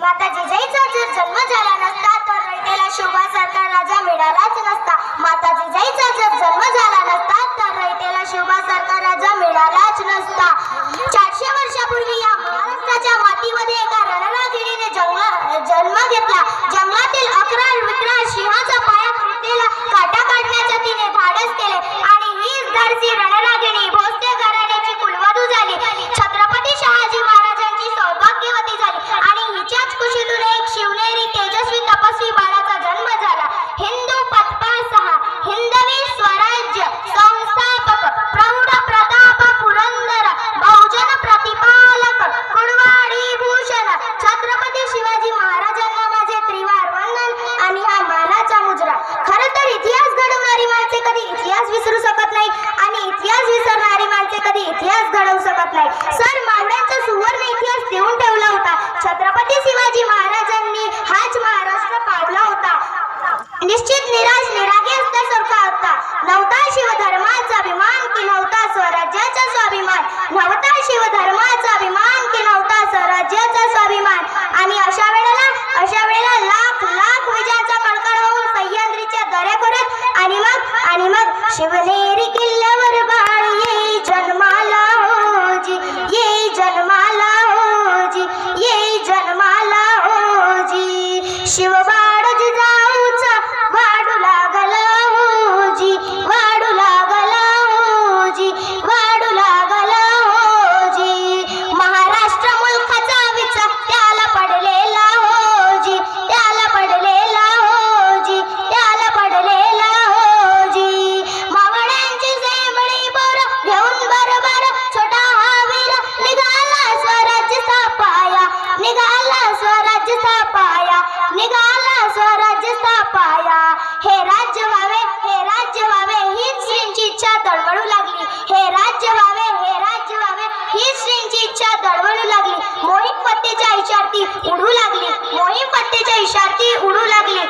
माता जिजाईचा जर जन्म झाला नसता तर रयतेला शोभासारखा राजा मिळालाच नसता. माता जिजाईचा जर जन्म झाला नसता तर रयतेला शोभासारखा राजा मिळालाच नसता. चारशे वर्षापूर्वी या महाराष्ट्राच्या मातीमध्ये एका कधी इतिहास घडवू शकत नाही. सर मावळ्यांचा सुवर्ण इतिहास देऊन ठेवला होता. छत्रपती शिवाजी महाराजांनी हाच महाराष्ट्र पावला होता. निश्चित निराश निरागी असल्यासारखा होता. नव्हता शिवधर्माचा अभिमान की नव्हता स्वराज्याचा स्वाभिमान. नव्हता शिवधर्माचा अभिमान की नव्हता स्वराज्याचा स्वाभिमान. आणि अशा वेळेला अशा वेळेला लाख लाख विजयाचा कडकड होऊन सह्याद्रीच्या दऱ्याखोऱ्यात आणि मग आणि मग शिवनेरी निघाला स्वराज्य स्थापाया निघाला स्वराज्य स्थापाया हे राज्य व्हावे हे राज्य व्हावे हीच श्रींची इच्छा दळवळू लागली. हे राज्य व्हावे हे राज्य व्हावे हीच श्रींची इच्छा दळवळू लागली. मोहिम पत्तेच्या इशारती उडू लागली मोहिम पत्तेच्या इशारती उडू लागली.